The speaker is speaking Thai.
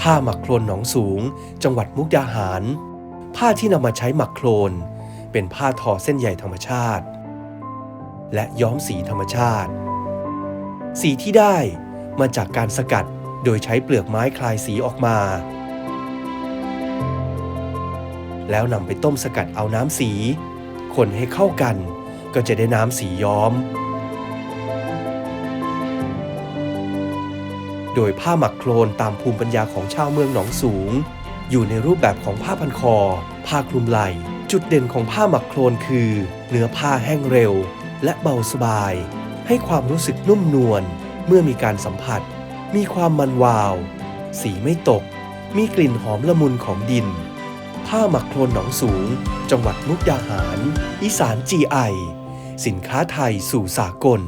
ผ้าหมักโครนหนองสูง จังหวัดมุกดาหาร ผ้าที่นำมาใช้หมักโครนเป็นผ้าทอเส้นใยธรรมชาติ และย้อมสีธรรมชาติ สีที่ได้มาจากการสกัดโดยใช้เปลือกไม้คลายสีออกมา แล้วนำไปต้มสกัดเอาน้ำสี คนให้เข้ากันก็จะได้น้ำสีย้อม โดยผ้าหมักโครนตามภูมิปัญญาของชาวเมืองหนองสูง อยู่ในรูปแบบของผ้าพันคอ ผ้าคลุมไหล่ จุดเด่นของผ้าหมักโครนคือ เนื้อผ้าแห้งเร็ว และเบาสบาย ให้ความรู้สึกนุ่มนวลเมื่อมีการสัมผัส มีความมันวาว สีไม่ตก มีกลิ่นหอมละมุนของดิน ผ้าหมักโครนหนองสูง จังหวัดมุกดาหาร อีสาน GI สินค้าไทยสู่สากล